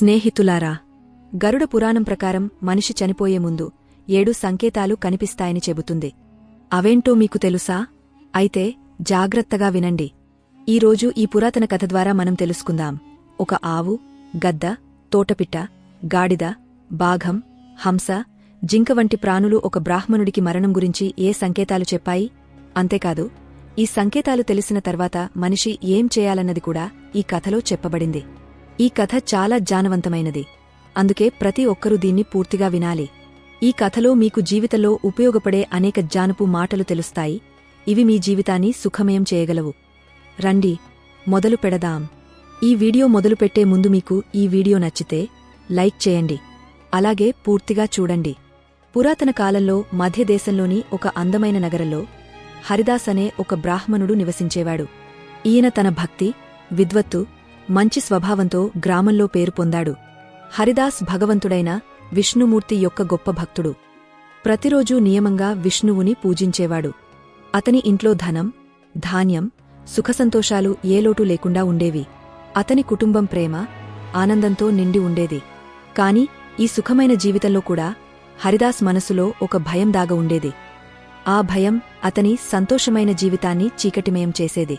స్నేహితులారా గరుడ పురాణం ప్రకారం మనిషి చనిపోయే ముందు ఏడు సంకేతాలు కనిపిస్తాయని చెబుతుంది. అవేంటో మీకు తెలుసా? అయితే జాగ్రత్తగా వినండి. ఈరోజు ఈ పురాతన కథ ద్వారా మనం తెలుసుకుందాం. ఒక ఆవు గద్ద తోటపిట్ట గాడిద బాఘం హంస జింక వంటి ప్రాణులు ఒక బ్రాహ్మణుడికి మరణం గురించి ఏ సంకేతాలు చెప్పాయి? అంతేకాదు ఈ సంకేతాలు తెలిసిన తర్వాత మనిషి ఏం చేయాలన్నది కూడా ఈ కథలో చెప్పబడింది. ఈ కథ చాలా జానవంతమైనది. అందుకే ప్రతి ఒక్కరూ దీన్ని పూర్తిగా వినాలి. ఈ కథలో మీకు జీవితంలో ఉపయోగపడే అనేక జానపు మాటలు తెలుస్తాయి. ఇవి మీ జీవితాన్ని సుఖమయం చేయగలవు. రండి మొదలు పెడదాం. ఈ వీడియో మొదలుపెట్టే ముందు మీకు ఈ వీడియో నచ్చితే లైక్ చేయండి. అలాగే పూర్తిగా చూడండి. పురాతన కాలంలో మధ్యదేశంలోని ఒక అందమైన నగరంలో హరిదాస్ అనే ఒక బ్రాహ్మణుడు నివసించేవాడు. ఈయన తన భక్తి విద్వత్తు మంచి స్వభావంతో గ్రామంలో పేరు పొందాడు. హరిదాస్ భగవంతుడైన విష్ణుమూర్తి యొక్క గొప్ప భక్తుడు. ప్రతిరోజూ నియమంగా విష్ణువుని పూజించేవాడు. అతని ఇంట్లో ధనం ధాన్యం సుఖసంతోషాలు ఏ లోటు లేకుండా ఉండేవి. అతని కుటుంబం ప్రేమ ఆనందంతో నిండి ఉండేది. కాని ఈ సుఖమైన జీవితంలో కూడా హరిదాస్ మనసులో ఒక భయం దాగ ఉండేది. ఆ భయం అతని సంతోషమైన జీవితాన్ని చీకటిమయం చేసేది.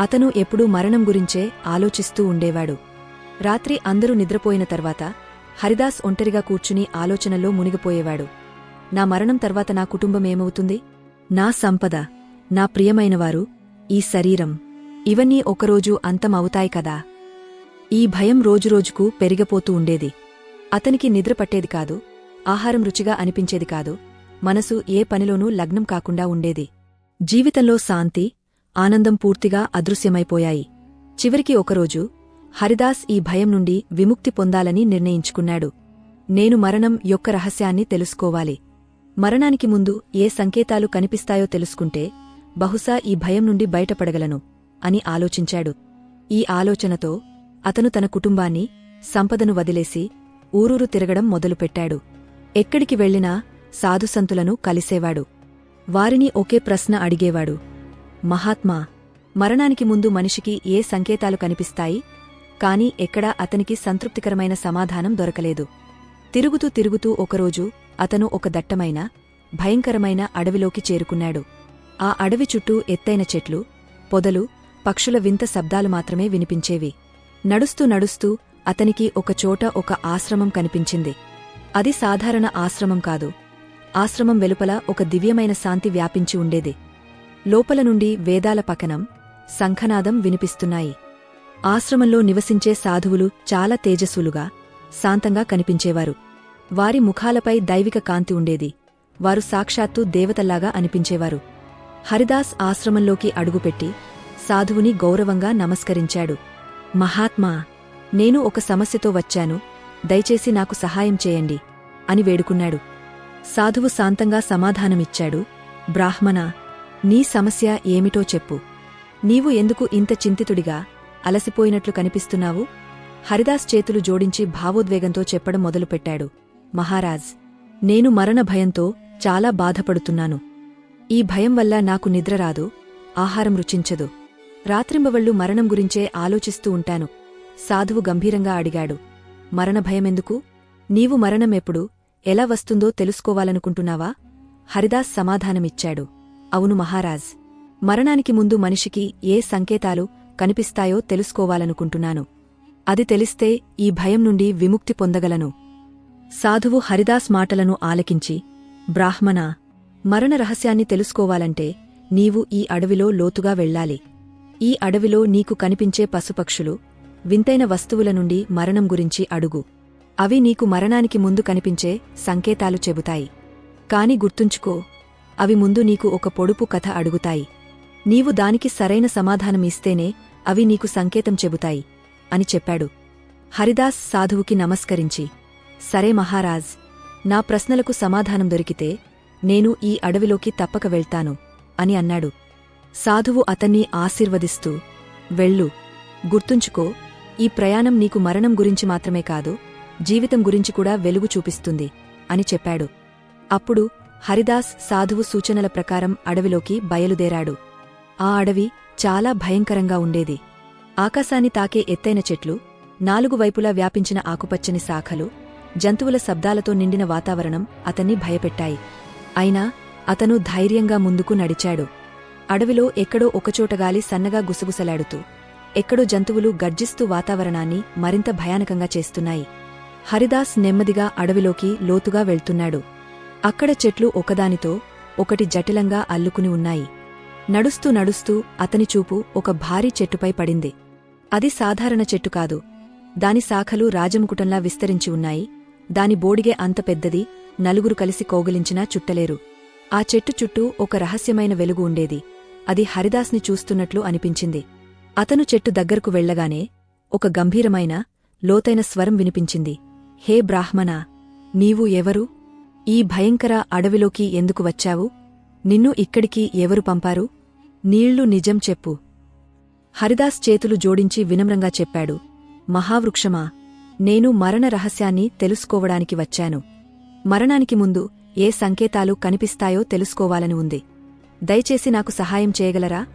అతను ఎప్పుడూ మరణం గురించే ఆలోచిస్తూ ఉండేవాడు. రాత్రి అందరూ నిద్రపోయిన తర్వాత హరిదాస్ ఒంటరిగా కూర్చుని ఆలోచనలో మునిగిపోయేవాడు. నా మరణం తర్వాత నా కుటుంబమేమవుతుంది నా సంపద నా ప్రియమైనవారు ఈ శరీరం ఇవన్నీ ఒకరోజు అంతం అవుతాయి కదా. ఈ భయం రోజురోజుకు పెరిగిపోతూ ఉండేది. అతనికి నిద్ర పట్టేది కాదు ఆహారం రుచిగా అనిపించేది కాదు మనసు ఏ పనిలోనూ లగ్నం కాకుండా ఉండేది. జీవితంలో శాంతి ఆనందం పూర్తిగా అదృశ్యమైపోయాయి. చివరికి ఒకరోజు హరిదాస్ ఈ భయం నుండి విముక్తి పొందాలని నిర్ణయించుకున్నాడు. నేను మరణం యొక్క రహస్యాన్ని తెలుసుకోవాలి. మరణానికి ముందు ఏ సంకేతాలు కనిపిస్తాయో తెలుసుకుంటే బహుశా ఈ భయం నుండి బయటపడగలను అని ఆలోచించాడు. ఈ ఆలోచనతో అతను తన కుటుంబాన్ని సంపదను వదిలేసి ఊరూరు తిరగడం మొదలుపెట్టాడు. ఎక్కడికి వెళ్ళినా సాధుసంతులను కలిసేవాడు. వారిని ఒకే ప్రశ్న అడిగేవాడు. మహాత్మా మరణానికి ముందు మనిషికి ఏ సంకేతాలు కనిపిస్తాయి? కాని ఎక్కడా అతనికి సంతృప్తికరమైన సమాధానం దొరకలేదు. తిరుగుతూ తిరుగుతూ ఒకరోజు అతను ఒక దట్టమైన భయంకరమైన అడవిలోకి చేరుకున్నాడు. ఆ అడవి చుట్టూ ఎత్తైన చెట్లు పొదలు పక్షుల వింత శబ్దాలు మాత్రమే వినిపించేవి. నడుస్తూ నడుస్తూ అతనికి ఒకచోట ఒక ఆశ్రమం కనిపించింది. అది సాధారణ ఆశ్రమం కాదు. ఆశ్రమం వెలుపల ఒక దివ్యమైన శాంతి వ్యాపించి ఉండేది. లోపల నుండి వేదాల పకనం శంఖనాదం వినిపిస్తున్నాయి. ఆశ్రమంలో నివసించే సాధువులు చాలా తేజస్సులుగా శాంతంగా కనిపించేవారు. వారి ముఖాలపై దైవిక కాంతి ఉండేది. వారు సాక్షాత్తు దేవతల్లాగా అనిపించేవారు. హరిదాస్ ఆశ్రమంలోకి అడుగుపెట్టి సాధువుని గౌరవంగా నమస్కరించాడు. మహాత్మా నేను ఒక సమస్యతో వచ్చాను. దయచేసి నాకు సహాయం చేయండి అని వేడుకున్నాడు. సాధువు శాంతంగా సమాధానమిచ్చాడు. బ్రాహ్మణ నీ సమస్య ఏమిటో చెప్పు. నీవు ఎందుకు ఇంత చింతితుడిగా అలసిపోయినట్లు కనిపిస్తున్నావు? హరిదాస్ చేతులు జోడించి భావోద్వేగంతో చెప్పడం మొదలుపెట్టాడు. మహారాజ్ నేను మరణ భయంతో చాలా బాధపడుతున్నాను. ఈ భయం వల్ల నాకు నిద్ర రాదు ఆహారం రుచించదు. రాత్రింబవళ్ళు మరణం గురించే ఆలోచిస్తూ ఉంటాను. సాధువు గంభీరంగా అడిగాడు. మరణ భయమెందుకు? నీవు మరణం ఎప్పుడు ఎలా వస్తుందో తెలుసుకోవాలనుకుంటున్నావా? హరిదాస్ సమాధానమిచ్చాడు. అవును మహారాజ్. మరణానికి ముందు మనిషికి ఏ సంకేతాలు కనిపిస్తాయో తెలుసుకోవాలనుకుంటున్నాను. అది తెలిస్తే ఈ భయం నుండి విముక్తి పొందగలను. సాధువు హరిదాస్ మాటలను ఆలకించి బ్రాహ్మణ మరణ రహస్యాన్ని తెలుసుకోవాలంటే నీవు ఈ అడవిలో లోతుగా వెళ్ళాలి. ఈ అడవిలో నీకు కనిపించే పశుపక్షులు వింతైన వస్తువుల నుండి మరణం గురించి అడుగు. అవి నీకు మరణానికి ముందు కనిపించే సంకేతాలు చెబుతాయి. కాని గుర్తుంచుకో అవి ముందు నీకు ఒక పొడుపు కథ అడుగుతాయి. నీవు దానికి సరైన సమాధానమిస్తేనే అవి నీకు సంకేతం చెబుతాయి అని చెప్పాడు. హరిదాస్ సాధువుకి నమస్కరించి సరే మహారాజ్ నా ప్రశ్నలకు సమాధానం దొరికితే నేను ఈ అడవిలోకి తప్పక వెళ్తాను అని అన్నాడు. సాధువు అతన్ని ఆశీర్వదిస్తూ వెళ్ళు గుర్తుంచుకో ఈ ప్రయాణం నీకు మరణం గురించి మాత్రమే కాదు జీవితం గురించి కూడా వెలుగు చూపిస్తుంది అని చెప్పాడు. అప్పుడు హరిదాస్ సాధువు సూచనల ప్రకారం అడవిలోకి బయలుదేరాడు. ఆ అడవి చాలా భయంకరంగా ఉండేది. ఆకాశాన్ని తాకే ఎత్తైన చెట్లు నాలుగు వైపులా వ్యాపించిన ఆకుపచ్చని శాఖలు జంతువుల శబ్దాలతో నిండిన వాతావరణం అతన్ని భయపెట్టాయి. అయినా అతను ధైర్యంగా ముందుకు నడిచాడు. అడవిలో ఎక్కడో ఒకచోట గాలి సన్నగా గుసగుసలాడుతూ ఎక్కడో జంతువులు గర్జిస్తూ వాతావరణాన్ని మరింత భయానకంగా చేస్తున్నాయి. హరిదాస్ నెమ్మదిగా అడవిలోకి లోతుగా వెళ్తున్నాడు. అక్కడ చెట్లు ఒకదానితో ఒకటి జటిలంగా అల్లుకుని ఉన్నాయి. నడుస్తూ నడుస్తూ అతని చూపు ఒక భారీ చెట్టుపై పడింది. అది సాధారణ చెట్టు కాదు. దాని శాఖలు రాజముకుటంలా విస్తరించి ఉన్నాయి. దాని బోడిగే అంత పెద్దది నలుగురు కలిసి కోగిలించినా చుట్టలేరు. ఆ చెట్టు చుట్టూ ఒక రహస్యమైన వెలుగు ఉండేది. అది హరిదాస్ని చూస్తున్నట్లు అనిపించింది. అతను చెట్టు దగ్గరకు వెళ్ళగానే ఒక గంభీరమైన లోతైన స్వరం వినిపించింది. హే బ్రాహ్మణా నీవు ఎవరు? ఈ భయంకర అడవిలోకి ఎందుకు వచ్చావు? నిన్ను ఇక్కడికి ఎవరు పంపారు? నీళ్ళు నిజం చెప్పు. హరిదాస్ చేతులు జోడించి వినమ్రంగా చెప్పాడు. మహావృక్షమా నేను మరణ రహస్యాన్ని తెలుసుకోవడానికి వచ్చాను. మరణానికి ముందు ఏ సంకేతాలు కనిపిస్తాయో తెలుసుకోవాలని ఉంది. దయచేసి నాకు సహాయం చేయగలరా?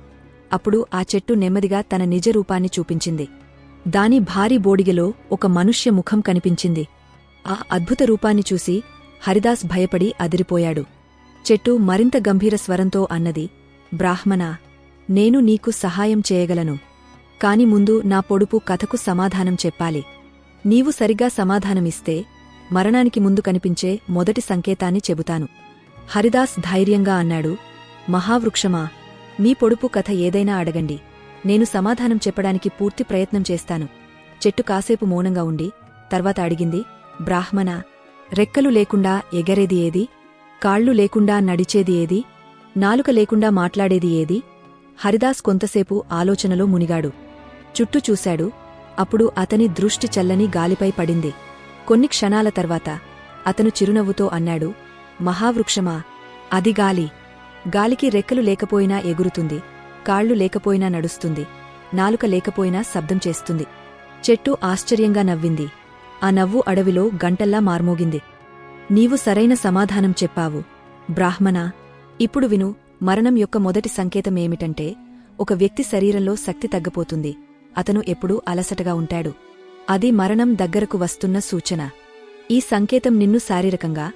అప్పుడు ఆ చెట్టు నెమ్మదిగా తన నిజ రూపాన్ని చూపించింది. దాని భారీ బోడిగలో ఒక మనుష్య ముఖం కనిపించింది. ఆ అద్భుత రూపాన్ని చూసి హరిదాస్ భయపడి అదిరిపోయాడు. చెట్టు మరింత గంభీర స్వరంతో అన్నది బ్రాహ్మణా నేను నీకు సహాయం చేయగలను. కాని ముందు నా పొడుపు కథకు సమాధానం చెప్పాలి. నీవు సరిగ్గా సమాధానమిస్తే మరణానికి ముందు కనిపించే మొదటి సంకేతాన్ని చెబుతాను. హరిదాస్ ధైర్యంగా అన్నాడు మహావృక్షమా మీ పొడుపు కథ ఏదైనా అడగండి. నేను సమాధానం చెప్పడానికి పూర్తి ప్రయత్నం చేస్తాను. చెట్టు కాసేపు మౌనంగా ఉండి తర్వాత అడిగింది బ్రాహ్మణ రెక్కలు లేకుండా ఎగరేది ఏది? కాళ్ళు లేకుండా నడిచేది ఏది? నాలుక లేకుండా మాట్లాడేది ఏది? హరిదాస్ కొంతసేపు ఆలోచనలో మునిగాడు. చుట్టూ చూశాడు. అప్పుడు అతని దృష్టి చల్లని గాలిపై పడింది. కొన్ని క్షణాల తర్వాత అతను చిరునవ్వుతో అన్నాడు మహావృక్షమా అది గాలి. గాలికి రెక్కలు లేకపోయినా ఎగురుతుంది కాళ్ళు లేకపోయినా నడుస్తుంది నాలుక లేకపోయినా శబ్దం చేస్తుంది. చెట్టు ఆశ్చర్యంగా నవ్వింది. ఆ నవ్వు అడవిలో గంటల్లా మార్మోగింది. నీవు సరైన సమాధానం చెప్పావు. బ్రాహ్మణ ఇప్పుడు విను మరణం యొక్క మొదటి సంకేతమేమిటంటే ఒక వ్యక్తి శరీరంలో శక్తి తగ్గపోతుంది. అతను ఎప్పుడూ అలసటగా ఉంటాడు. అది మరణం దగ్గరకు వస్తున్న సూచన. ఈ సంకేతం నిన్ను శారీరకంగా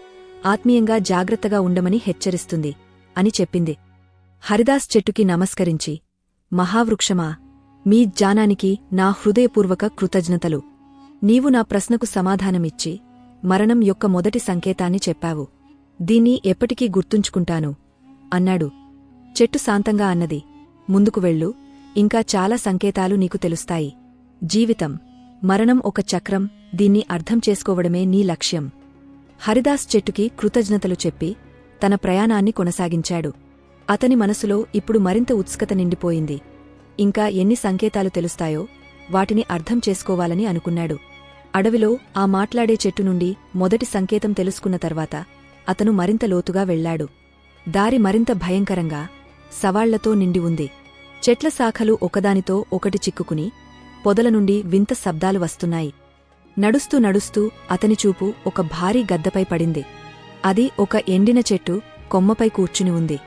ఆత్మీయంగా జాగ్రత్తగా ఉండమని హెచ్చరిస్తుంది అని చెప్పింది. హరిదాస్ చెట్టుకి నమస్కరించి మహావృక్షమా మీ జ్ఞానానికి నా హృదయపూర్వక కృతజ్ఞతలు. నీవు నా ప్రశ్నకు సమాధానమిచ్చి మరణం యొక్క మొదటి సంకేతాన్ని చెప్పావు. దీన్ని ఎప్పటికీ గుర్తుంచుకుంటాను. అన్నాడు. చెట్టు శాంతంగా అన్నది. ముందుకు వెళ్ళు. ఇంకా చాలా సంకేతాలు నీకు తెలుస్తాయి. జీవితం. మరణం ఒక చక్రం. దీన్ని అర్థం చేసుకోవడమే నీ లక్ష్యం. హరిదాస్ చెట్టుకి కృతజ్ఞతలు చెప్పి తన ప్రయాణాన్ని కొనసాగించాడు. అతని మనసులో ఇప్పుడు మరింత ఉత్సుకత నిండిపోయింది. ఇంకా ఎన్ని సంకేతాలు తెలుస్తాయో వాటిని అర్థం చేసుకోవాలని అనుకున్నాడు. అడవిలో ఆ మాట్లాడే చెట్టు నుండి మొదటి సంకేతం తెలుసుకున్న తర్వాత అతను మరింత లోతుగా వెళ్ళాడు దారి మరింత భయంకరంగా సవాళ్ళతో నిండి ఉంది. చెట్ల శాఖలు ఒకదానితో ఒకటి చిక్కుకుని పొదల నుండి వింత శబ్దాలు వస్తున్నాయి. నడుస్తూ నడుస్తూ అతని చూపు ఒక భారీ గద్దపై పడింది. అది ఒక ఎండిన చెట్టు కొమ్మపై కూర్చుని ఉంది.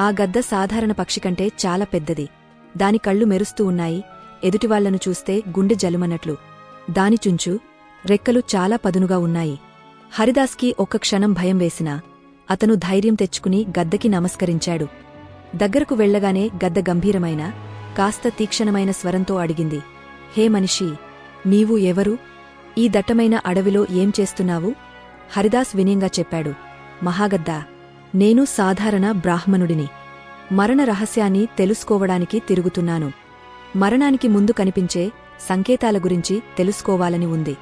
ఆ గద్ద సాధారణ పక్షి కంటే చాలా పెద్దది. దాని కళ్ళు మెరుస్తూ ఉన్నాయి. ఎదుటివాళ్ళను చూస్తే గుండె జలుమన్నట్లు దాని చుంచు రెక్కలు చాలా పదునుగా ఉన్నాయి. హరిదాస్కి ఒక్క క్షణం భయం వేసినా అతను ధైర్యం తెచ్చుకుని గద్దకి నమస్కరించాడు. దగ్గరకు వెళ్ళగానే గద్ద గంభీరమైన కాస్త తీక్షణమైన స్వరంతో అడిగింది హే మనిషి నీవు ఎవరు? ఈ దట్టమైన అడవిలో ఏం చేస్తున్నావు? హరిదాస్ వినయంగా చెప్పాడు మహాగద్దా నేను సాధారణ బ్రాహ్మణుడిని. మరణ రహస్యాన్ని తెలుసుకోవడానికి తిరుగుతున్నాను. మరణానికి ముందు కనిపించే సంకేతాల గురించి తెలుసుకోవాలని ఉంది.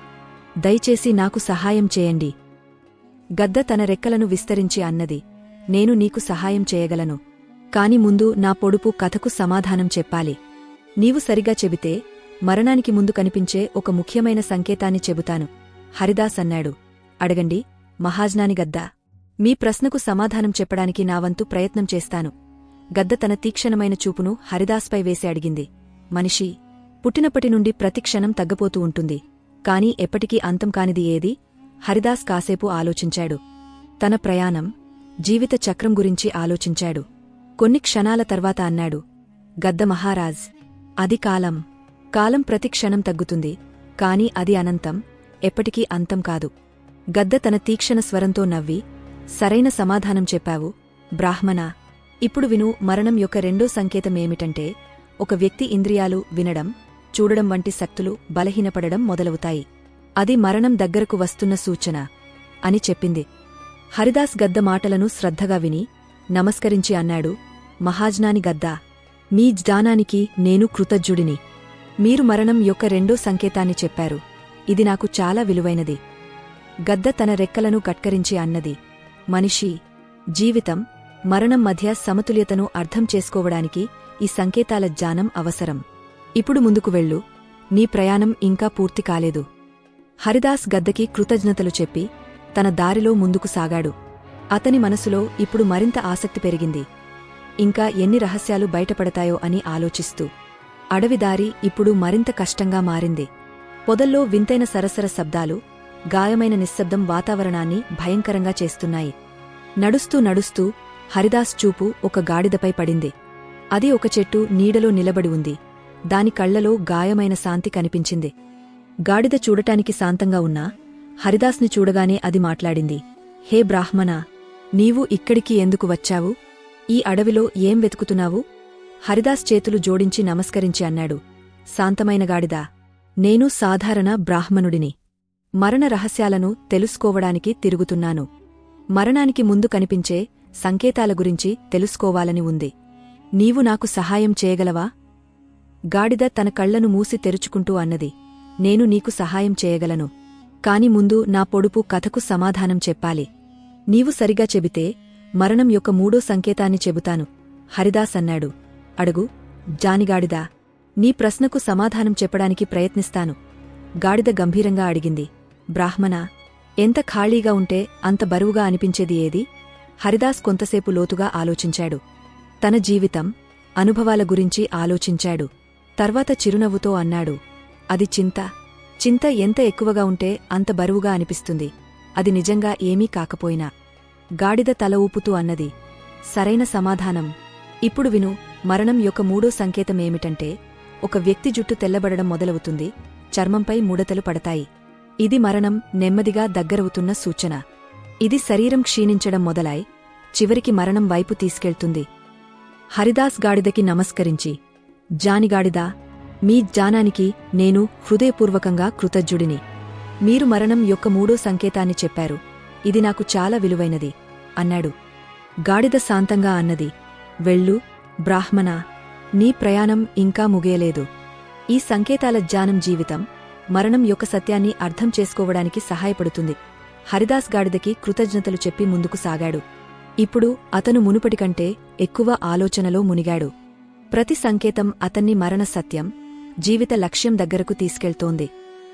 దయచేసి నాకు సహాయం చేయండి. గద్ద తన రెక్కలను విస్తరించి అన్నది. నేను నీకు సహాయం చేయగలను. కాని ముందు నా పొడుపు కథకు సమాధానం చెప్పాలి. నీవు సరిగా చెబితే మరణానికి ముందు కనిపించే ఒక ముఖ్యమైన సంకేతాన్ని చెబుతాను. హరిదాస్ అన్నాడు. అడగండి మహాజ్నాని గద్ద. మీ ప్రశ్నకు సమాధానం చెప్పడానికి నా వంతు ప్రయత్నం చేస్తాను. గద్ద తన తీక్షణమైన చూపును హరిదాస్పై వేసి అడిగింది. మనిషి పుట్టినప్పటి నుండి ప్రతిక్షణం తగ్గపోతూ ఉంటుంది. కాని ఎప్పటికీ అంతం కానిది ఏది? హరిదాస్ కాసేపు ఆలోచించాడు. తన ప్రయాణం జీవిత చక్రం గురించి ఆలోచించాడు. కొన్ని క్షణాల తర్వాత అన్నాడు గద్ద మహారాజ్ అది కాలం. కాలం ప్రతిక్షణం తగ్గుతుంది. కాని అది అనంతం ఎప్పటికీ అంతం కాదు గద్ద తన తీక్షణ స్వరంతో నవ్వి సరైన సమాధానం చెప్పావు బ్రాహ్మణా. ఇప్పుడు విను మరణం యొక్క రెండో సంకేతమేమిటంటే ఒక వ్యక్తి ఇంద్రియాలు వినడం చూడడం వంటి శక్తులు బలహీనపడడం మొదలవుతాయి. అది మరణం దగ్గరకు వస్తున్న సూచన అని చెప్పింది. హరిదాస్ గద్ద మాటలను శ్రద్ధగా విని నమస్కరించి అన్నాడు మహాజ్ఞాని గద్దా మీ జ్ఞానానికి నేను కృతజ్ఞుడిని. మీరు మరణం యొక్క రెండో సంకేతాన్ని చెప్పారు. ఇది నాకు చాలా విలువైనది గద్ద తన రెక్కలను కట్కరించి అన్నది. మనిషి జీవితం మరణం మధ్య సమతుల్యతను అర్థం చేసుకోవడానికి ఈ సంకేతాల జ్ఞానం అవసరం. ఇప్పుడు ముందుకు వెళ్ళు. నీ ప్రయాణం ఇంకా పూర్తి కాలేదు. హరిదాస్ గద్దకి కృతజ్ఞతలు చెప్పి తన దారిలో ముందుకు సాగాడు. అతని మనసులో ఇప్పుడు మరింత ఆసక్తి పెరిగింది. ఇంకా ఎన్ని రహస్యాలు బయటపడతాయో అని ఆలోచిస్తూ. అడవిదారి ఇప్పుడు మరింత కష్టంగా మారింది. పొదల్లో వింతైన సరసర శబ్దాలు గాయమైన నిశ్శబ్దం వాతావరణాన్ని భయంకరంగా చేస్తున్నాయి. నడుస్తూ నడుస్తూ హరిదాస్ చూపు ఒక గాడిదపై పడింది. అది ఒక చెట్టు నీడలో నిలబడి ఉంది. దాని కళ్ళలో గాయమైన శాంతి కనిపించింది. గాడిద చూడటానికి శాంతంగా ఉన్నా హరిదాస్ని చూడగానే అది మాట్లాడింది. హే బ్రాహ్మణా నీవు ఇక్కడికి ఎందుకు వచ్చావు? ఈ అడవిలో ఏం వెతుకుతున్నావు? హరిదాస్ చేతులు జోడించి నమస్కరించి అన్నాడు. శాంతమైన గాడిదా నేను సాధారణ బ్రాహ్మణుడిని. మరణ రహస్యాలను తెలుసుకోవడానికి తిరుగుతున్నాను. మరణానికి ముందు కనిపించే సంకేతాల గురించి తెలుసుకోవాలని ఉంది. నీవు నాకు సహాయం చేయగలవా? గాడిద తన కళ్ళను మూసి తెరుచుకుంటూ అన్నది నేను నీకు సహాయం చేయగలను. కాని ముందు నా పొడుపు కథకు సమాధానం చెప్పాలి. నీవు సరిగా చెబితే మరణం యొక్క మూడో సంకేతాన్ని చెబుతాను. హరిదాస్ అన్నాడు అడుగు జానిగాడిదా నీ ప్రశ్నకు సమాధానం చెప్పడానికి ప్రయత్నిస్తాను. గాడిద గంభీరంగా అడిగింది బ్రాహ్మణ ఎంత ఖాళీగా ఉంటే అంత బరువుగా అనిపించేది ఏది? హరిదాస్ కొంతసేపు లోతుగా ఆలోచించాడు తన జీవితం అనుభవాల గురించి ఆలోచించాడు. తర్వాత చిరునవ్వుతో అన్నాడు అది చింత. చింత ఎంత ఎక్కువగా ఉంటే అంత బరువుగా అనిపిస్తుంది. అది నిజంగా ఏమీ కాకపోయినా. గాడిద తల ఊపుతూ అన్నది సరైన సమాధానం. ఇప్పుడు విను మరణం యొక్క మూడో సంకేతమేమిటంటే ఒక వ్యక్తి జుట్టు తెల్లబడడం మొదలవుతుంది చర్మంపై ముడతలు పడతాయి. ఇది మరణం నెమ్మదిగా దగ్గరవుతున్న సూచన. ఇది శరీరం క్షీణించడం మొదలాయి చివరికి మరణం వైపు తీసుకెళ్తుంది. హరిదాస్ గాడిదకి నమస్కరించి జానిగాడిదా. మీ జ్ఞానానికి నేను హృదయపూర్వకంగా కృతజ్ఞుడిని. మీరు మరణం యొక్క మూడో సంకేతాన్ని చెప్పారు. ఇది నాకు చాలా విలువైనది అన్నాడు. గాడిద శాంతంగా అన్నది వెళ్ళు బ్రాహ్మణ నీ ప్రయాణం ఇంకా ముగియలేదు. ఈ సంకేతాల జ్ఞానం జీవితం మరణం యొక్క సత్యాన్ని అర్థం చేసుకోవడానికి సహాయపడుతుంది. హరిదాస్ గాడిదకి కృతజ్ఞతలు చెప్పి ముందుకు సాగాడు. ఇప్పుడు అతను మునుపటికంటే ఎక్కువ ఆలోచనలో మునిగాడు. ప్రతి సంకేతం అతన్ని మరణ సత్యం జీవిత లక్ష్యం దగ్గరకు తీసుకెళ్తోంది.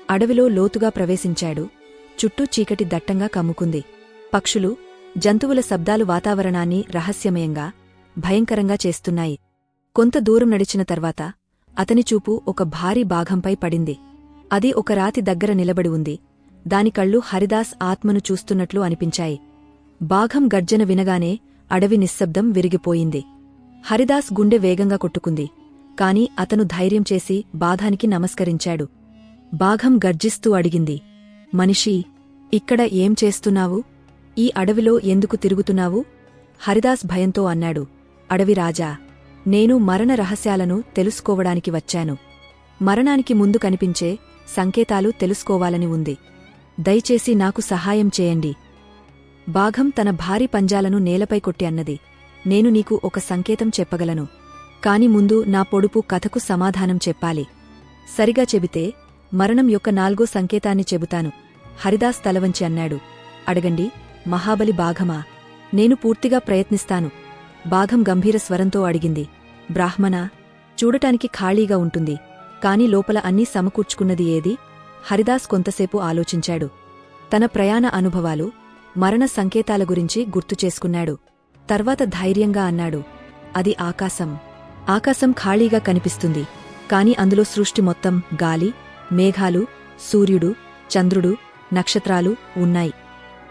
అడవిలో లోతుగా ప్రవేశించాడు. చుట్టూ చీకటి దట్టంగా కమ్ముకుంది. పక్షులు జంతువుల శబ్దాలు వాతావరణాన్ని రహస్యమయంగా భయంకరంగా చేస్తున్నాయి. కొంత దూరం నడిచిన తర్వాత అతని చూపు ఒక భారీ భాగంపై పడింది. అది ఒక రాతి దగ్గర నిలబడి ఉంది. దాని కళ్ళు హరిదాస్ ఆత్మను చూస్తున్నట్లు అనిపించాయి. బాఘం గర్జన వినగానే అడవి నిశ్శబ్దం విరిగిపోయింది. హరిదాస్ గుండె వేగంగా కొట్టుకుంది. కాని అతను ధైర్యం చేసి బాధానికి నమస్కరించాడు. బాఘం గర్జిస్తూ అడిగింది. మనిషి ఇక్కడ ఏం చేస్తున్నావు? ఈ అడవిలో ఎందుకు తిరుగుతున్నావు? హరిదాస్ భయంతో అన్నాడు. అడవి రాజా నేను మరణ రహస్యాలను తెలుసుకోవడానికి వచ్చాను. మరణానికి ముందు కనిపించే సంకేతాలు తెలుసుకోవాలని ఉంది. దయచేసి నాకు సహాయం చేయండి. బాఘం తన భారీ పంజాలను నేలపై కొట్టి అన్నది. నేను నీకు ఒక సంకేతం చెప్పగలను. కాని ముందు నా పొడుపు కథకు సమాధానం చెప్పాలి. సరిగా చెబితే మరణం యొక్క నాల్గో సంకేతాన్ని చెబుతాను. హరిదాస్ తలవంచి అన్నాడు. అడగండి మహాబలి బాఘమా నేను పూర్తిగా ప్రయత్నిస్తాను. బాఘం గంభీర స్వరంతో అడిగింది. బ్రాహ్మణ చూడటానికి ఖాళీగా ఉంటుంది. కాని లోపల అన్నీ సమకూర్చుకున్నది ఏది? హరిదాస్ కొంతసేపు ఆలోచించాడు. తన ప్రయాణ అనుభవాలు మరణ సంకేతాల గురించి గుర్తుచేసుకున్నాడు తర్వాత ధైర్యంగా అన్నాడు. అది ఆకాశం. ఆకాశం ఖాళీగా కనిపిస్తుంది. కాని అందులో సృష్టి మొత్తం గాలి మేఘాలు సూర్యుడు చంద్రుడు నక్షత్రాలు ఉన్నాయి.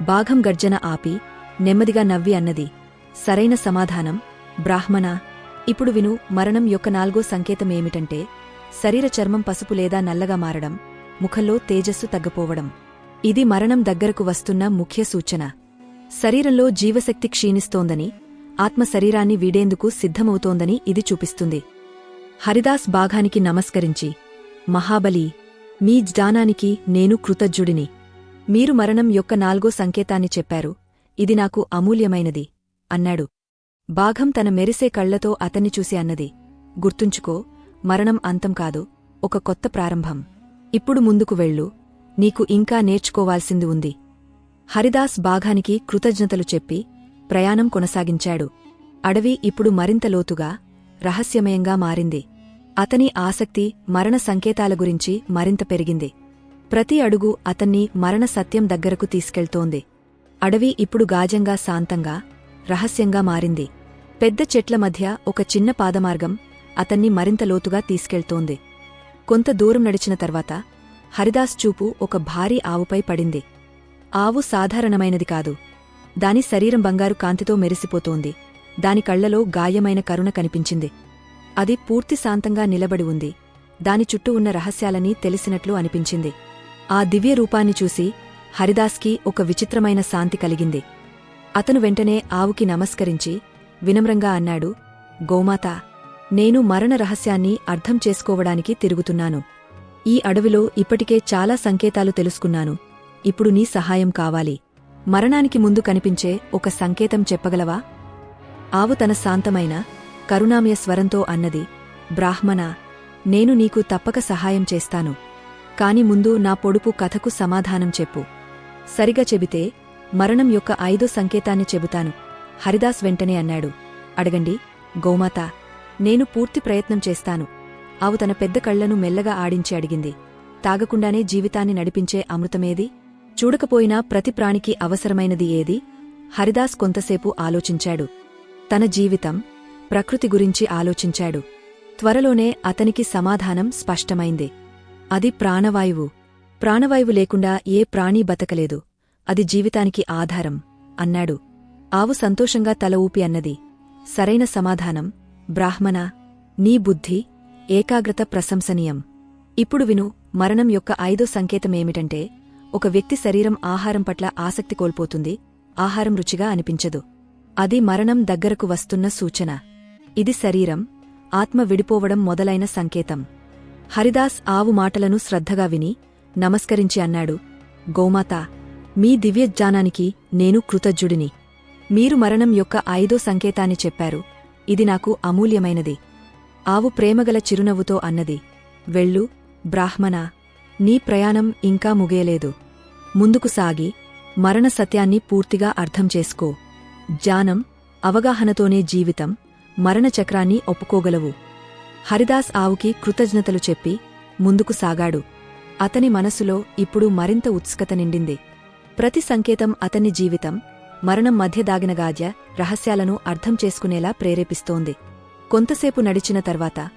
బాఘం గర్జన ఆపి నెమ్మదిగా నవ్వి అన్నది. సరైన సమాధానం. బ్రాహ్మణ. ఇప్పుడు విను మరణం యొక్క నాల్గో సంకేతమేమిటంటే శరీర చర్మం పసుపు లేదా నల్లగా మారడం ముఖంలో తేజస్సు తగ్గపోవడం. ఇది మరణం దగ్గరకు వస్తున్న ముఖ్య సూచన. శరీరంలో జీవశక్తి క్షీణిస్తోందని ఆత్మ శరీరాన్ని వీడేందుకు సిద్ధమవుతోందని ఇది చూపిస్తుంది. హరిదాస్ బాఘానికి నమస్కరించి మహాబలి మీ జ్ఞానానికి నేను కృతజ్ఞుడిని. మీరు మరణం యొక్క నాల్గో సంకేతాన్ని చెప్పారు. ఇది నాకు అమూల్యమైనది అన్నాడు. బాఘం తన మెరిసే కళ్ళతో అతన్ని చూసి అన్నది గుర్తుంచుకో మరణం అంతం కాదు ఒక కొత్త ప్రారంభం. ఇప్పుడు ముందుకు వెళ్ళు. నీకు ఇంకా నేర్చుకోవాల్సింది ఉంది. హరిదాస్ బాఘానికి కృతజ్ఞతలు చెప్పి ప్రయాణం కొనసాగించాడు. అడవి ఇప్పుడు మరింత లోతుగా రహస్యమయంగా మారింది. అతని ఆసక్తి మరణ సంకేతాల గురించి మరింత పెరిగింది. ప్రతి అడుగు అతన్ని మరణ సత్యం దగ్గరకు తీసుకెళ్తోంది. అడవి ఇప్పుడు గాజంగా శాంతంగా రహస్యంగా మారింది. పెద్ద చెట్ల మధ్య ఒక చిన్న పాదమార్గం అతన్ని మరింత లోతుగా తీసుకెళ్తోంది. కొంత దూరం నడిచిన తర్వాత హరిదాస్ చూపు ఒక భారీ ఆవుపై పడింది. ఆవు సాధారణమైనది కాదు. దాని శరీరం బంగారు కాంతితో మెరిసిపోతోంది. దాని కళ్ళలో గాయమైన కరుణ కనిపించింది. అది పూర్తి శాంతంగా నిలబడి ఉంది. దాని చుట్టూ ఉన్న రహస్యాలని తెలిసినట్లు అనిపించింది. ఆ దివ్య రూపాన్ని చూసి హరిదాస్కి ఒక విచిత్రమైన శాంతి కలిగింది. అతను వెంటనే ఆవుకి నమస్కరించి వినమ్రంగా అన్నాడు గోమాత నేను మరణ రహస్యాన్ని అర్థం చేసుకోవడానికి తిరుగుతున్నాను. ఈ అడవిలో ఇప్పటికే చాలా సంకేతాలు తెలుసుకున్నాను. ఇప్పుడు నీ సహాయం కావాలి. మరణానికి ముందు కనిపించే ఒక సంకేతం చెప్పగలవా? ఆవు తన శాంతమైన కరుణామయ స్వరంతో అన్నది బ్రాహ్మణ నేను నీకు తప్పక సహాయం చేస్తాను. కాని ముందు నా పొడుపు కథకు సమాధానం చెప్పు. సరిగా చెబితే మరణం యొక్క ఐదో సంకేతాన్ని చెబుతాను. హరిదాస్ వెంటనే అన్నాడు అడగండి గోమాత నేను పూర్తి ప్రయత్నం చేస్తాను. ఆవు తన పెద్ద కళ్ళను మెల్లగా ఆడించి అడిగింది తాగకుండానే జీవితాన్ని నడిపించే అమృతమేది? చూడకపోయినా ప్రతి ప్రాణికి అవసరమైనది ఏది? హరిదాస్ కొంతసేపు ఆలోచించాడు. తన జీవితం ప్రకృతి గురించి ఆలోచించాడు. త్వరలోనే అతనికి సమాధానం స్పష్టమైంది. అది ప్రాణవాయువు. ప్రాణవాయువు లేకుండా ఏ ప్రాణీ బతకలేదు. అది జీవితానికి ఆధారం అన్నాడు. ఆవు సంతోషంగా తల ఊపి అన్నది. సరైన సమాధానం బ్రాహ్మణ నీ బుద్ధి ఏకాగ్రత ప్రశంసనీయం. ఇప్పుడు విను మరణం యొక్క ఐదో సంకేతమేమిటంటే ఒక వ్యక్తి శరీరం ఆహారం పట్ల ఆసక్తి కోల్పోతుంది ఆహారం రుచిగా అనిపించదు. అది మరణం దగ్గరకు వస్తున్న సూచన. ఇది శరీరం ఆత్మ విడిపోవడం మొదలైన సంకేతం. హరిదాస్ ఆవు మాటలను శ్రద్ధగా విని నమస్కరించి అన్నాడు గోమాత మీ దివ్యజ్ఞానానికి నేను కృతజ్ఞుడిని. మీరు మరణం యొక్క ఐదో సంకేతాన్ని చెప్పారు. ఇది నాకు అమూల్యమైనది. ఆవు ప్రేమగల చిరునవ్వుతో అన్నది. వెళ్ళు బ్రాహ్మణ నీ ప్రయాణం ఇంకా ముగియలేదు. ముందుకు సాగి మరణ సత్యాన్ని పూర్తిగా అర్థం చేసుకో. జ్ఞానం అవగాహనతోనే జీవితం మరణ చక్రాన్ని ఒప్పుకోగలవు. హరిదాస్ ఆవుకి కృతజ్ఞతలు చెప్పి ముందుకు సాగాడు. అతని మనసులో ఇప్పుడు మరింత ఉత్సుకత నిండింది. ప్రతి సంకేతం అతని జీవితం మరణం మధ్య దాగిన గాజ్య రహస్యాలను అర్థం చేసుకునేలా ప్రేరేపిస్తోంది. కొంతసేపు నడిచిన తర్వాత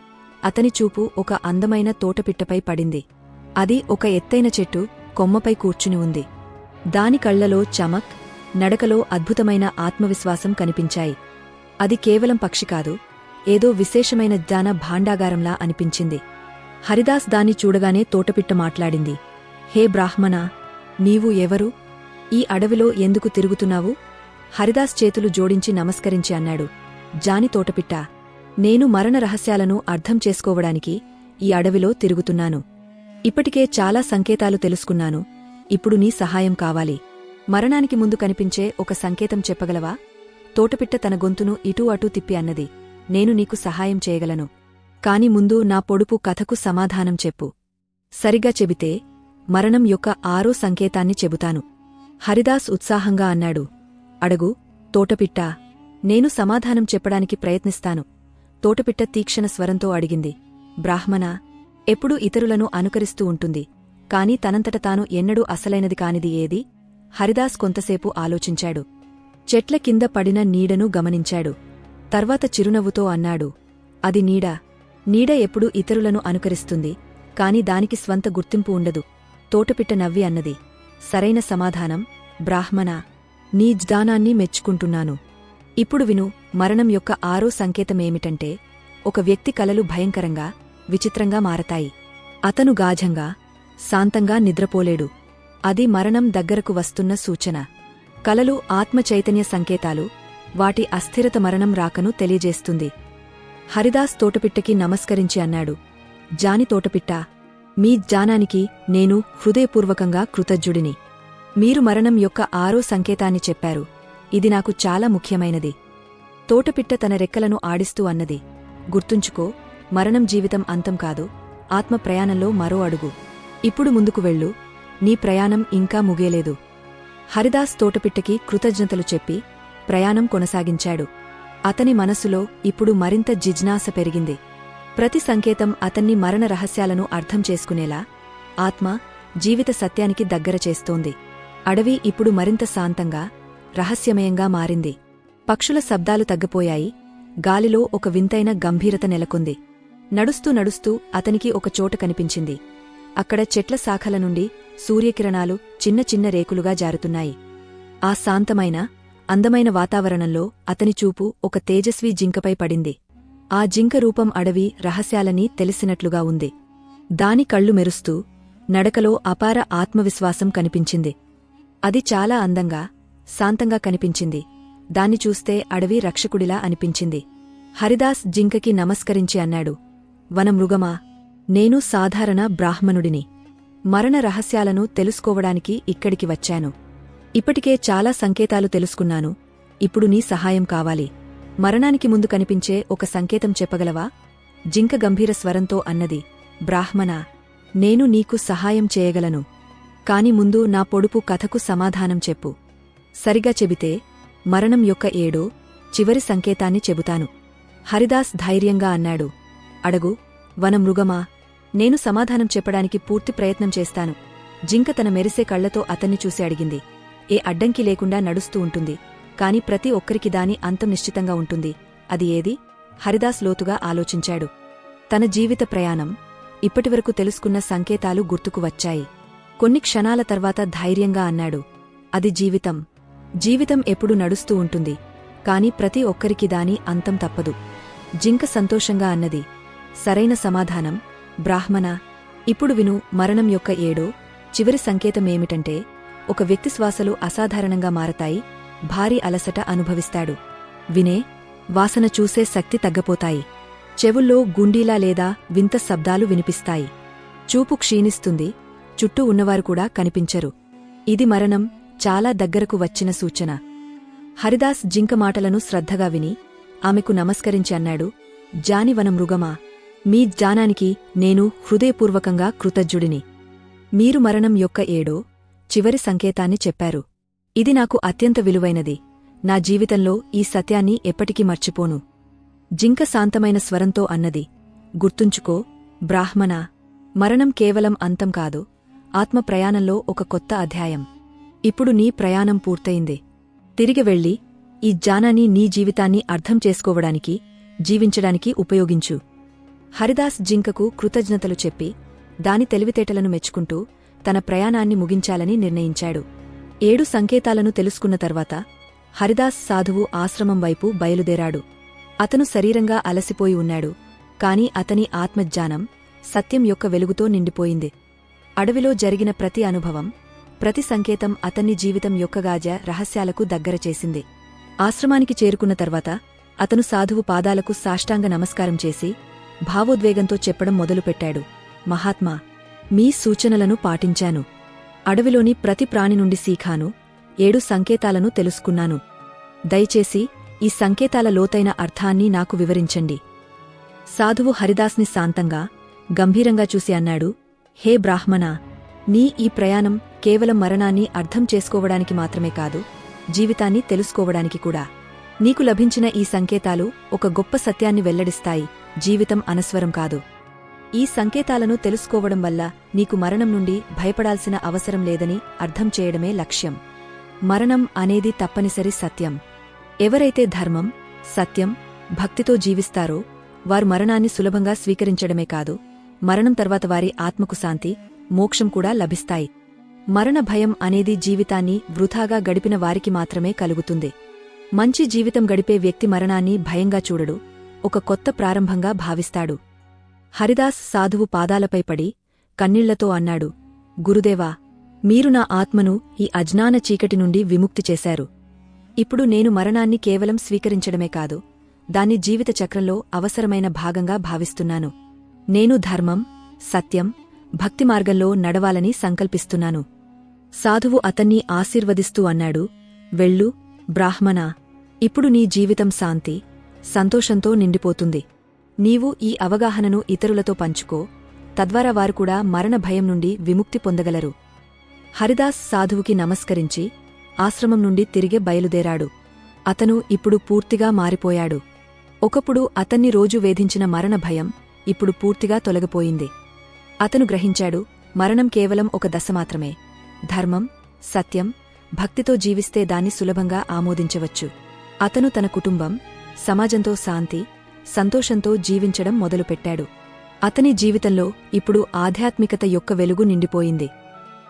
అతని చూపు ఒక అందమైన తోటపిట్టపై పడింది. అది ఒక ఎత్తైన చెట్టు కొమ్మపై కూర్చుని ఉంది. దాని కళ్ళలో చమక్ నడకలో అద్భుతమైన ఆత్మవిశ్వాసం కనిపించాయి. అది కేవలం పక్షి కాదు ఏదో విశేషమైన జ్ఞాన భాండాగారంలా అనిపించింది. హరిదాస్ దాన్ని చూడగానే తోటపిట్ట మాట్లాడింది. హే బ్రాహ్మణ నీవు ఎవరు? ఈ అడవిలో ఎందుకు తిరుగుతున్నావు? హరిదాస్ చేతులు జోడించి నమస్కరించి అన్నాడు. జాని తోటపిట్ట నేను మరణ రహస్యాలను అర్థం చేసుకోవడానికి ఈ అడవిలో తిరుగుతున్నాను. ఇప్పటికే చాలా సంకేతాలు తెలుసుకున్నాను. ఇప్పుడు నీ సహాయం కావాలి. మరణానికి ముందు కనిపించే ఒక సంకేతం చెప్పగలవా? తోటపిట్ట తన గొంతును ఇటూ అటూ తిప్పి అన్నది. నేను నీకు సహాయం చేయగలను. కాని ముందు నా పొడుపు కథకు సమాధానం చెప్పు. సరిగా చెబితే మరణం యొక్క ఆరో సంకేతాన్ని చెబుతాను. హరిదాస్ ఉత్సాహంగా అన్నాడు. అడుగు తోటపిట్ట. నేను సమాధానం చెప్పడానికి ప్రయత్నిస్తాను. తోటపిట్ట తీక్షణ స్వరంతో అడిగింది. బ్రాహ్మణ ఎప్పుడూ ఇతరులను అనుకరిస్తూ ఉంటుంది. కాని తనంతట తాను ఎన్నడూ అసలైనది కానిది ఏది? హరిదాస్ కొంతసేపు ఆలోచించాడు. చెట్ల కింద పడిన నీడను గమనించాడు. తర్వాత చిరునవ్వుతో అన్నాడు. అది నీడ. నీడ ఎప్పుడూ ఇతరులను అనుకరిస్తుంది. కాని దానికి స్వంత గుర్తింపు ఉండదు. తోటపిట్ట నవ్వి అన్నది. సరైన సమాధానం. బ్రాహ్మణ. నీ జ్ఞానాన్ని మెచ్చుకుంటున్నాను. ఇప్పుడు విను మరణం యొక్క ఆరో సంకేతమేమిటంటే ఒక వ్యక్తి కలలు భయంకరంగా విచిత్రంగా మారతాయి. అతను గాఢంగా శాంతంగా నిద్రపోలేడు. అది మరణం దగ్గరకు వస్తున్న సూచన. కలలు ఆత్మచైతన్య సంకేతాలు వాటి అస్థిరత మరణం రాకను తెలియజేస్తుంది. హరిదాస్ తోటపిట్టకి నమస్కరించి అన్నాడు. జాని తోటపిట్ట మీ జానానికి నేను హృదయపూర్వకంగా కృతజ్ఞుడిని. మీరు మరణం యొక్క ఆరో సంకేతాన్ని చెప్పారు. ఇది నాకు చాలా ముఖ్యమైనది. తోటపిట్ట తన రెక్కలను ఆడిస్తూ అన్నది. గుర్తుంచుకో మరణం జీవితం అంతం కాదు ఆత్మ ప్రయాణంలో మరో అడుగు. ఇప్పుడు ముందుకు వెళ్ళు నీ ప్రయాణం ఇంకా ముగియలేదు. హరిదాస్ తోటపిట్టకి కృతజ్ఞతలు చెప్పి ప్రయాణం కొనసాగించాడు. అతని మనసులో ఇప్పుడు మరింత జిజ్ఞాస పెరిగింది. ప్రతి సంకేతం అతన్ని మరణ రహస్యాలను అర్థం చేసుకునేలా ఆత్మ జీవిత సత్యానికి దగ్గర చేస్తోంది. అడవి ఇప్పుడు మరింత శాంతంగా రహస్యమయంగా మారింది. పక్షుల శబ్దాలు తగ్గిపోయాయి. గాలిలో ఒక వింతైన గంభీరత నెలకొంది. నడుస్తూ నడుస్తూ అతనికి ఒక చోట కనిపించింది. అక్కడ చెట్ల శాఖల నుండి సూర్యకిరణాలు చిన్న చిన్న రేకులుగా జారుతున్నాయి. ఆ శాంతమైన అందమైన వాతావరణంలో అతని చూపు ఒక తేజస్వీ జింకపై పడింది. ఆ జింక రూపం అడవి రహస్యాలని తెలిసినట్లుగా ఉంది. దాని కళ్ళు మెరుస్తూ నడకలో అపార ఆత్మవిశ్వాసం కనిపించింది. అది చాలా అందంగా శాంతంగా కనిపించింది. దాన్ని చూస్తే అడవి రక్షకుడిలా అనిపించింది. హరిదాస్ జింకకి నమస్కరించి అన్నాడు. వనమృగమా? నేను సాధారణ బ్రాహ్మణుడిని. మరణ రహస్యాలను తెలుసుకోవడానికి ఇక్కడికి వచ్చాను. ఇప్పటికే చాలా సంకేతాలు తెలుసుకున్నాను. ఇప్పుడు నీ సహాయం కావాలి. మరణానికి ముందు కనిపించే ఒక సంకేతం చెప్పగలవా? జింక గంభీర స్వరంతో అన్నది బ్రాహ్మణా నేను నీకు సహాయం చేయగలను. కాని ముందు నా పొడుపు కథకు సమాధానం చెప్పు. సరిగా చెబితే మరణం యొక్క ఏడో చివరి సంకేతాన్ని చెబుతాను. హరిదాస్ ధైర్యంగా అన్నాడు అడగు వనమృగమా? నేను సమాధానం చెప్పడానికి పూర్తి ప్రయత్నం చేస్తాను. జింక తన మెరిసే కళ్ళతో అతన్ని చూసి అడిగింది. ఏ అడ్డంకి లేకుండా నడుస్తూ ఉంటుంది. కాని ప్రతి ఒక్కరికి దాని అంతం నిశ్చితంగా ఉంటుంది. అది ఏది? హరిదాస్ లోతుగా ఆలోచించాడు. తన జీవిత ప్రయాణం ఇప్పటివరకు తెలుసుకున్న సంకేతాలు గుర్తుకు వచ్చాయి. కొన్ని క్షణాల తర్వాత ధైర్యంగా అన్నాడు. అది జీవితం. జీవితం ఎప్పుడు నడుస్తూ ఉంటుంది. కాని ప్రతి ఒక్కరికి దాని అంతం తప్పదు. జింక సంతోషంగా అన్నది. సరైన సమాధానం బ్రాహ్మణ ఇప్పుడు విను మరణం యొక్క ఏడో చివరి సంకేతమేమిటంటే ఒక వ్యక్తి శ్వాసలు అసాధారణంగా మారతాయి భారీ అలసట అనుభవిస్తాడు. వినే వాసన చూసే శక్తి తగ్గపోతాయి. చెవుల్లో గుండీలా లేదా వింత శబ్దాలు వినిపిస్తాయి. చూపు క్షీణిస్తుంది చుట్టూ ఉన్నవారు కూడా కనిపించరు. ఇది మరణం చాలా దగ్గరకు వచ్చిన సూచన. హరిదాస్ జింక మాటలను శ్రద్ధగా విని ఆమెకు నమస్కరించి అన్నాడు జానివన మృగమా మీ జ్ఞానానికి నేను హృదయపూర్వకంగా కృతజ్ఞుడిని. మీరు మరణం యొక్క ఏడో చివరి సంకేతాన్ని చెప్పారు. ఇది నాకు అత్యంత విలువైనది. నా జీవితంలో ఈ సత్యాన్ని ఎప్పటికీ మర్చిపోను. జింక శాంతమైన స్వరంతో అన్నది గుర్తుంచుకో బ్రాహ్మణ మరణం కేవలం అంతం కాదు ఆత్మ ప్రయాణంలో ఒక కొత్త అధ్యాయం. ఇప్పుడు నీ ప్రయాణం పూర్తయింది. తిరిగి వెళ్ళి ఈ జ్ఞానాన్ని నీ జీవితాన్ని అర్థం చేసుకోవడానికి జీవించడానికి ఉపయోగించు. హరిదాస్ జింకకు కృతజ్ఞతలు చెప్పి దాని తెలివితేటలను మెచ్చుకుంటూ తన ప్రయాణాన్ని ముగించాలని నిర్ణయించాడు. ఏడు సంకేతాలను తెలుసుకున్న తర్వాత హరిదాస్ సాధువు ఆశ్రమం వైపు బయలుదేరాడు. అతను శరీరంగా అలసిపోయి ఉన్నాడు కాని అతని ఆత్మజ్ఞానం సత్యం యొక్క వెలుగుతో నిండిపోయింది. అడవిలో జరిగిన ప్రతి అనుభవం ప్రతి సంకేతం అతన్ని జీవితం యొక్క గాజ రహస్యాలకు దగ్గర చేసింది. ఆశ్రమానికి చేరుకున్న తర్వాత అతను సాధువు పాదాలకు సాష్టాంగ నమస్కారం చేసి భావోద్వేగంతో చెప్పడం మొదలుపెట్టాడు. మహాత్మా మీ సూచనలను పాటించాను. అడవిలోని ప్రతి ప్రాణి నుండి సీఖాను ఏడు సంకేతాలను తెలుసుకున్నాను. దయచేసి ఈ సంకేతాల లోతైన అర్థాన్ని నాకు వివరించండి. సాధువు హరిదాస్ని శాంతంగా గంభీరంగా చూసి అన్నాడు హే బ్రాహ్మణ నీ ఈ ప్రయాణం కేవలం మరణాన్ని అర్థం చేసుకోవడానికి మాత్రమే కాదు జీవితాన్ని తెలుసుకోవడానికి కూడా. నీకు లభించిన ఈ సంకేతాలు ఒక గొప్ప సత్యాన్ని వెల్లడిస్తాయి. జీవితం అనస్వరం కాదు. ఈ సంకేతాలను తెలుసుకోవడం వల్ల నీకు మరణం నుండి భయపడాల్సిన అవసరం లేదని అర్థం చేయడమే లక్ష్యం. మరణం అనేది తప్పనిసరి సత్యం. ఎవరైతే ధర్మం సత్యం భక్తితో జీవిస్తారో వారు మరణాన్ని సులభంగా స్వీకరించడమే కాదు మరణం తర్వాత వారి ఆత్మకు శాంతి మోక్షం కూడా లభిస్తాయి. మరణ భయం అనేది జీవితాన్ని వృథాగా గడిపిన వారికి మాత్రమే కలుగుతుంది. మంచి జీవితం గడిపే వ్యక్తి మరణాన్ని భయంగా చూడడు. ఒక కొత్త ప్రారంభంగా భావిస్తాడు. హరిదాస్ సాధువు పాదాలపై పడి కన్నీళ్ళతో అన్నాడు గురుదేవా మీరు నా ఆత్మను ఈ అజ్ఞాన చీకటి నుండి విముక్తి చేశారు. ఇప్పుడు నేను మరణాన్ని కేవలం స్వీకరించడమే కాదు దాన్ని జీవిత చక్రంలో అవసరమైన భాగంగా భావిస్తున్నాను. నేను ధర్మం సత్యం భక్తి మార్గంలో నడవాలని సంకల్పిస్తున్నాను. సాధువు అతన్ని ఆశీర్వదిస్తూ అన్నాడు వెళ్ళు బ్రాహ్మణా ఇప్పుడు నీ జీవితం శాంతి. సంతోషంతో నిండిపోతుంది. నీవు ఈ అవగాహనను ఇతరులతో పంచుకో. తద్వారా వారు కూడా మరణ భయం నుండి విముక్తి పొందగలరు. హరిదాస్ సాధువుకి నమస్కరించి ఆశ్రమం నుండి తిరిగి బయలుదేరాడు. అతను ఇప్పుడు పూర్తిగా మారిపోయాడు. ఒకప్పుడు అతన్ని రోజు వేధించిన మరణ భయం ఇప్పుడు పూర్తిగా తొలగిపోయింది. అతను గ్రహించాడు మరణం కేవలం ఒక దశ మాత్రమే. ధర్మం సత్యం భక్తితో జీవిస్తే దాన్ని సులభంగా ఆమోదించవచ్చు. అతను తన కుటుంబం సమాజంతో శాంతి సంతోషంతో జీవించడం మొదలుపెట్టాడు. అతని జీవితంలో ఇప్పుడు ఆధ్యాత్మికత యొక్క వెలుగు నిండిపోయింది.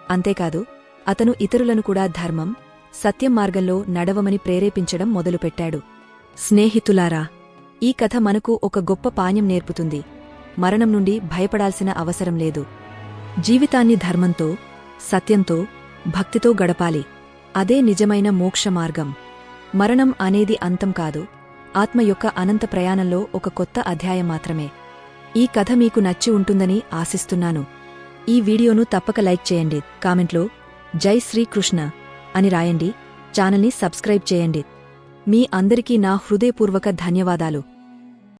అంతేకాదు అతను ఇతరులను కూడా ధర్మం సత్యం మార్గంలో నడవమని ప్రేరేపించడం మొదలుపెట్టాడు. స్నేహితులారా ఈ కథ మనకు ఒక గొప్ప పాణ్యం నేర్పుతుంది. మరణం నుండి భయపడాల్సిన అవసరం లేదు. జీవితాన్ని ధర్మంతో సత్యంతో భక్తితో గడపాలి. అదే నిజమైన మోక్ష మార్గం. మరణం అనేది అంతం కాదు ఆత్మ యొక్క అనంత ప్రయాణంలో ఒక కొత్త అధ్యాయం మాత్రమే. ఈ కథ మీకు నచ్చి ఉంటుందని ఆశిస్తున్నాను. ఈ వీడియోను తప్పక లైక్ చేయండి. కామెంట్లో జై శ్రీకృష్ణ అని రాయండి. ఛానల్ని సబ్స్క్రైబ్ చేయండి. మీ అందరికీ నా హృదయపూర్వక ధన్యవాదాలు.